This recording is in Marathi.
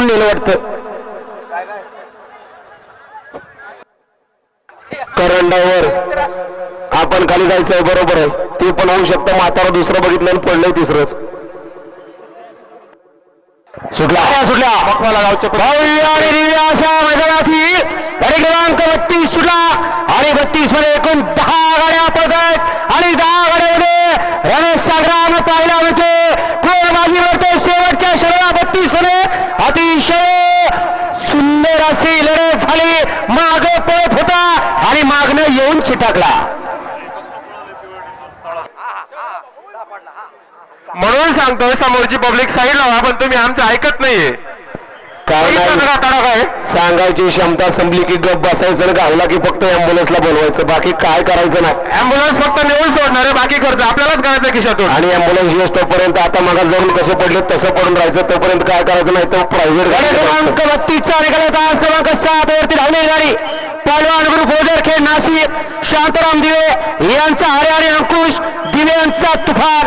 उचलून नेलं वाटतं. करंडावर आपण खाली जायचंय बरोबर आहे. ते पण होऊ शकतं. म्हातारा दुसरं बघितलं आणि पडलंय तिसरंच. सुटला. अशा मैदानाची गाडी क्रमांक बत्तीस सुटला. आणि बत्तीसमध्ये एकूण दहा माग पळत होता आणि मागणं येऊन चिटाकला. म्हणून सांगतोय समोरची पब्लिक साईड लावा पण तुम्ही आमचं ऐकत नाहीये. काय सांगायची क्षमता संपली की गप बसायचं गावला की फक्त अँब्युलन्सला बोलवायचं. बाकी काय करायचं नाही. अँब्युलन्स फक्त नेऊन आहे बाकी खर्च. आपल्यालाच करायचा खिशातून. आणि अँब्युलन्स येस तोपर्यंत आता मग जाऊन कसे पडले तसं पडून राहायचं. तोपर्यंत काय करायचं नाही तो प्रायव्हेट गाडी क्रमांक बत्तीसचा निघाला तास क्रमांक सात वरती धावलेली गाडी. पहलवान ग्रुप ओझर खेळ नाशिक. शांताराम दिवे यांचा हरे अंकुश. दिवे यांचा तुफान.